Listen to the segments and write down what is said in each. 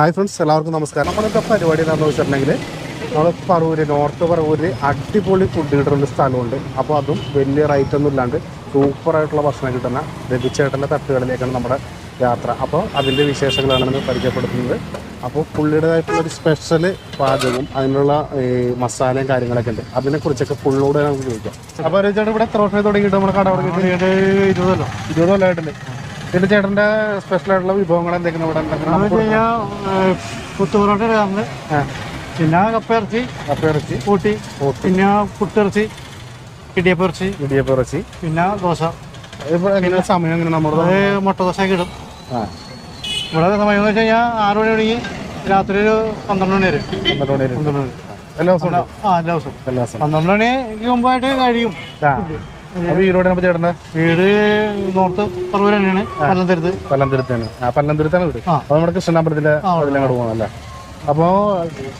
Hi friends എല്ലാവർക്കും നമസ്കാരം. നമ്മളിപ്പോൾ പരിപാടി എന്താണെന്ന് വെച്ചിട്ടുണ്ടെങ്കിൽ നമ്മൾ പറവൂര് നോർത്ത് പറവൂര് അടിപൊളി ഫുഡ് കിട്ടുന്ന സ്ഥലമുണ്ട്. അപ്പോൾ അതും വലിയ റേറ്റ് ഒന്നും ഇല്ലാണ്ട് സൂപ്പറായിട്ടുള്ള ഭക്ഷണം കിട്ടുന്ന രവിച്ചേട്ടന്റെ തട്ടുകളിലേക്കാണ് നമ്മുടെ യാത്ര. അപ്പോൾ അതിന്റെ വിശേഷങ്ങളാണ് നമ്മൾ പരിചയപ്പെടുത്തുന്നത്. അപ്പോൾ പുള്ളിയുടേതായിട്ടുള്ള ഒരു സ്പെഷ്യൽ പാചകവും അതിനുള്ള ഈ മസാലയും കാര്യങ്ങളൊക്കെ ഉണ്ട്. അതിനെക്കുറിച്ചൊക്കെ പുള്ളിയോട് നമുക്ക് ചോദിക്കാം. അപ്പോൾ ചേട്ടൻ ഇവിടെ എത്ര വർഷമായി തുടങ്ങിയിട്ട് നമ്മുടെ കട തുടങ്ങിയിട്ട് ഇരുപതല്ലോ ഇരുപത് കൊല്ലമായിട്ടുണ്ട് പിന്നെ ചേട്ടന്റെ സ്പെഷ്യൽ ആയിട്ടുള്ള വിഭവങ്ങൾ എന്തെങ്കിലും ഇവിടെ ഇടാറുണ്ട് പിന്നെ കപ്പയിറച്ചി. കപ്പയിറച്ചി. കൂട്ടി കൂട്ടി. പിന്നെ പുട്ടിറച്ചി ഇടിയപ്പിറച്ചി ഇടിയപ്പിറച്ചി. പിന്നെ ദോശ. എങ്ങനെ? സമയം എങ്ങനെ നമ്മുടെ മുട്ട ദോശ ഇടും. ആ. ഇവിടെ സമയം എന്ന് വെച്ച് കഴിഞ്ഞാൽ ആറ് മണി തുടങ്ങി രാത്രി ഒരു പന്ത്രണ്ട് മണി വരെ. പന്ത്രണ്ട് മണി വരെ. ഉണ്ട്. പന്ത്രണ്ട് മണി എല്ലാ ദിവസവും ആ എല്ലാ ദിവസവും. എല്ലാ ദിവസവും. പന്ത്രണ്ട് മണിക്ക് മുമ്പായിട്ട് കഴിയും. ഈരോടെ ചേട്ടന്റെ വീട് നോർത്ത് പറവൂർ തന്നെയാണ്. പല്ലന്തുരുത്താണ് ആ പല്ലന്തുരുത്താണ് വീട്. അപ്പൊ നമ്മുടെ കൃഷ്ണനാമ്പലത്തിലെ അതിലങ്ങോട്ട് പോകണല്ലേ അപ്പോ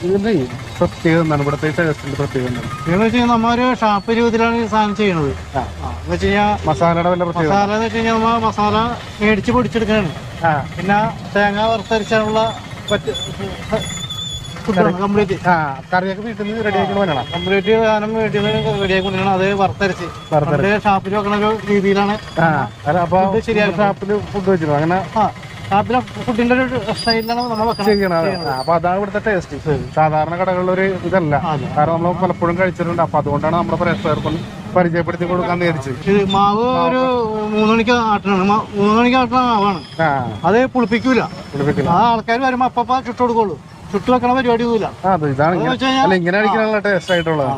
ഇതിന്റെ പ്രത്യേകത എന്താണ്? ഇവിടുത്തെ പ്രത്യേകത എന്താണ്? എന്ന് വെച്ച് കഴിഞ്ഞാൽ നമ്മ ഷാപ്പ് രൂപത്തിലാണ് ഈ സാധനം ചെയ്യുന്നത്. വെച്ച് കഴിഞ്ഞാൽ മസാലയുടെ വല്ല മസാല എന്ന് വെച്ച് കഴിഞ്ഞാൽ നമ്മ മസാല മേടിച്ച് പൊടിച്ചെടുക്കാനാണ് ആ. പിന്നെ തേങ്ങ വറുത്തരിച്ചാനുള്ള കംപ്ലീറ്റ്. ആ കറിയൊക്കെ വീട്ടിൽ നിന്ന് റെഡി ആക്കി വേണം കംപ്ലീറ്റ് സാധനം വീട്ടിൽ നിന്ന് റെഡിയാക്കി കൊണ്ടുവരണം അത് വറുത്തരച്ച്. വറുത്തരച്ച്. നമ്മുടെ ഷാപ്പിൽ വെക്കണ ഒരു രീതിയിലാണ് അല്ല അപ്പൊ ഷാപ്പിൽ ഫുഡ് വെച്ചിരുന്നു അങ്ങനെ ആ ഷാപ്പിലെ ഫുഡിന്റെ ഒരു സ്റ്റൈലിലാണ് നമ്മൾ അപ്പൊ അതാണ് ഇവിടുത്തെ ടേസ്റ്റ് സാധാരണ കടകളിലൊരു ഇതല്ല. കാരണം നമ്മൾ പലപ്പോഴും കഴിച്ചിട്ടുണ്ട്. അപ്പൊ അതുകൊണ്ടാണ് നമ്മുടെ പ്രേക്ഷകർക്കും പരിചയപ്പെടുത്തി കൊടുക്കാൻ വിചാരിച്ചു ഇത് മാവ് ഒരു മൂന്ന് മണിക്ക് ആട്ടണാണ്. മൂന്ന് മണിക്ക് ആട്ടണ മാവാണ്. അത് പുളിപ്പിക്കൂല. ആ ആൾക്കാർ വരുമ്പോ അപ്പൊ ചുട്ട് കൊടുക്കുള്ളൂ. ചുട്ട് വെക്കണ പരിപാടി ഒന്നുമില്ല ഇങ്ങനെ അടിക്കാനുള്ള ടേസ്റ്റ് ആയിട്ടുള്ളത്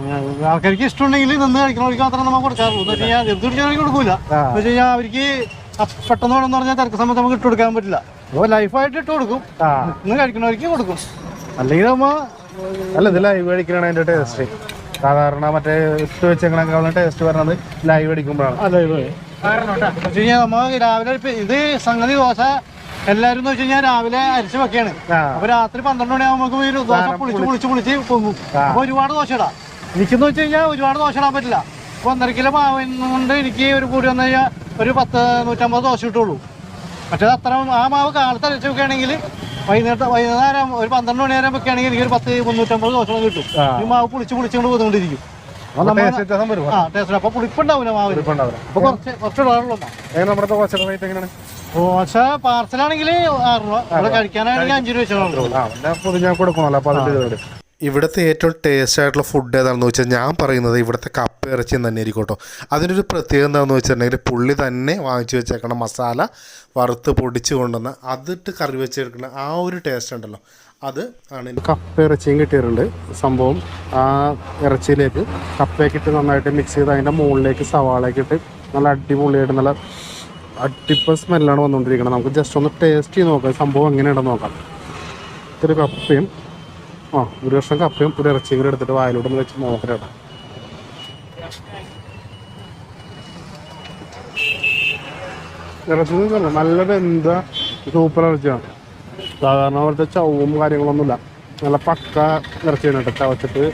ആൾക്കാർക്ക് ഇഷ്ടമുണ്ടെങ്കിൽ നിന്ന് കഴിക്കണവർക്ക് മാത്രം നമ്മൾ കൊടുക്കാറുള്ളൂ. എന്ന് വെച്ച് കഴിഞ്ഞാൽ എന്ത് പിടിച്ചാൽ കൊടുക്കൂല. എന്ന് വെച്ച് കഴിഞ്ഞാൽ അവർക്ക് പെട്ടെന്ന് വേണമെന്ന് പറഞ്ഞാൽ തിരക്ക് സമയത്ത് നമുക്ക് ഇട്ട് കൊടുക്കാൻ പറ്റില്ല. അപ്പോൾ ലൈഫായിട്ട് ഇട്ട് കൊടുക്കും. നിന്ന് ഇന്ന് കഴിക്കണവർക്ക് കൊടുക്കും. അല്ലെങ്കിൽ നമ്മ അല്ല ഇത് ലൈവ് കഴിക്കണ അതിന്റെ ടേസ്റ്റ് സാധാരണ മറ്റേ ഇട്ട് വെച്ചേക്കണേക്കാളും ടേസ്റ്റ് പറഞ്ഞത് ലൈവ് അടിക്കുമ്പോഴാണ്. ലൈവ് വെച്ച് കഴിഞ്ഞാൽ നമ്മ രാവിലെ ഇത് സംഗതി ദോശ എല്ലാവരും എന്ന് വെച്ച് കഴിഞ്ഞാൽ രാവിലെ അരിച്ചു വെക്കാണ്. അപ്പൊ രാത്രി പന്ത്രണ്ട് മണിയാകുമ്പോൾ ദോശ പൊളിച്ച് പൊളിച്ച്. പൊളിച്ച് പൊങ്ങും. അപ്പൊ ഒരുപാട് ദോശ ഇടാം. എനിക്കെന്ന് വെച്ച് കഴിഞ്ഞാൽ ഒരുപാട് ദോശ ഇടാൻ പറ്റില്ല. അപ്പൊ ഒന്നര കിലോ മാവ് കൊണ്ട് എനിക്ക് ഒരു കൂടി വന്നു കഴിഞ്ഞാൽ ഒരു പത്ത് നൂറ്റമ്പത് ദോശ ഇട്ടുള്ളൂ മറ്റേത് അത്ര ആ മാവ് കാലത്ത് അരച്ച് വെക്കുകയാണെങ്കിൽ വൈകുന്നേരത്തെ വൈകുന്നേരം ഒരു പന്ത്രണ്ട് മണി നേരം വെക്കുകയാണെങ്കിൽ എനിക്ക് ഒരു പത്ത് മുന്നൂറ്റമ്പത് ദോശ കിട്ടും. ഈ മാവ് പുളിച്ച് പുളിച്ചുകൊണ്ട് പോതുകൊണ്ടിരിക്കും അപ്പൊ പുളിപ്പുണ്ടാവില്ല. മാവ് കുറച്ച് കുറച്ച് ഇടാറുള്ളൂ നമ്മുടെ ദോശയുടെ റേറ്റ് എങ്ങനെയാണ്? ദോശ പാർസലാണെങ്കിൽ ആറ് രൂപ ഇവിടെ കഴിക്കാനാണെങ്കിൽ അഞ്ച് രൂപ കൊടുക്കണമല്ലോ ഇവിടുത്തെ ഏറ്റവും ടേസ്റ്റ് ആയിട്ടുള്ള ഫുഡ് ഏതാണെന്ന് വെച്ചാൽ ഞാൻ പറയുന്നത് ഇവിടുത്തെ കപ്പ ഇറച്ചി തന്നെ ആയിരിക്കും കേട്ടോ. അതിനൊരു പ്രത്യേകത എന്താണെന്ന് വെച്ചിട്ടുണ്ടെങ്കിൽ പുള്ളി തന്നെ വാങ്ങിച്ചു വെച്ചേക്കണ മസാല വറുത്ത് പൊടിച്ച് കൊണ്ടുവന്ന് അതിട്ട് കറി വെച്ചെടുക്കുന്ന ആ ഒരു ടേസ്റ്റ് ഉണ്ടല്ലോ. അത് ആണ് കപ്പ ഇറച്ചിയും കിട്ടിയിട്ടുണ്ട് സംഭവം. ആ ഇറച്ചിയിലേക്ക് കപ്പയൊക്കെ ഇട്ട് നന്നായിട്ട് മിക്സ് ചെയ്ത് അതിന്റെ മുകളിലേക്ക് സവാളയൊക്കെ ഇട്ട് നല്ല അടിപൊളിയായിട്ട് നല്ല അടിപ്പ സ്മെല്ലാണ് വന്നുകൊണ്ടിരിക്കുന്നത് നമുക്ക് ജസ്റ്റ് ഒന്ന് ടേസ്റ്റ് ചെയ്ത് നോക്കാം. സംഭവം എങ്ങനെയുണ്ടെന്ന് നോക്കാം. ഇത്തിരി കപ്പയും ആ ഒരു വർഷം കപ്പയും ഒരു ഇറച്ചിയും കൂടെ എടുത്തിട്ട് ഒന്ന് വെച്ച് നോക്കട്ടെ ഇറച്ചി നല്ല വെന്ത സൂപ്പർ ഇറച്ചിയാണ്. സാധാരണ പോലത്തെ ചവും കാര്യങ്ങളൊന്നുമില്ല. നല്ല പക്ക ഇറച്ചിയാണ് കേട്ടോ. ചവച്ചിട്ട്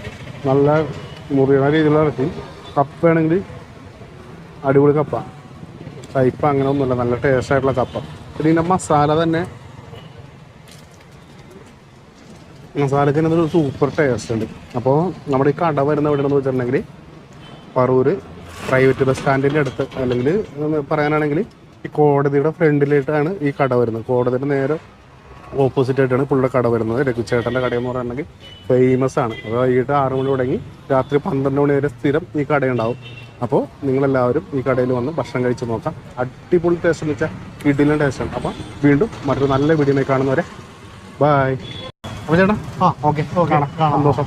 നല്ല മുറിയണ രീതിയിലുള്ള ഇറച്ചി. കപ്പയാണെങ്കിൽ അടിപൊളി കപ്പ. കയ്പ അങ്ങനെ ഒന്നുമില്ല. നല്ല ടേസ്റ്റ് ആയിട്ടുള്ള കപ്പ ഇതിന്റെ മസാല തന്നെ. മസാലയ്ക്ക് തന്നെ ഒരു സൂപ്പർ ടേസ്റ്റ് ഉണ്ട്. അപ്പോൾ നമ്മുടെ ഈ കട വരുന്ന എവിടെയാണെന്ന് വെച്ചിട്ടുണ്ടെങ്കിൽ പറൂർ പ്രൈവറ്റ് ബസ് സ്റ്റാൻഡിന്റെ അടുത്ത്. അല്ലെങ്കിൽ പറയാനാണെങ്കിൽ ഈ കോടതിയുടെ ഫ്രണ്ടിലായിട്ടാണ് ഈ കട വരുന്നത്. കോടതിയുടെ നേരെ ഓപ്പോസിറ്റ് ആയിട്ടാണ് പുള്ളിയുടെ കട വരുന്നത്. രഘുചേട്ടന്റെ കടയെന്ന് പറയുകയാണെങ്കിൽ ഫേമസ് ആണ്. അത് വൈകിട്ട് ആറ് മണി തുടങ്ങി രാത്രി പന്ത്രണ്ട് മണി വരെ സ്ഥിരം ഈ കടയുണ്ടാവും. അപ്പോൾ നിങ്ങളെല്ലാവരും ഈ കടയിൽ വന്ന് ഭക്ഷണം കഴിച്ച് നോക്കാം. അടിപൊളി ടേസ്റ്റ് എന്ന് വെച്ചാൽ ഇഡ്ഡലിന്റെ ടേസ്റ്റ് ആണ്. അപ്പോൾ വീണ്ടും മറ്റൊരു നല്ല വീഡിയോ കാണുന്നവരെ ബായ് അപ്പോൾ ചേട്ടാ ആ ഓക്കെ ഓക്കെ കാണാം. സന്തോഷം.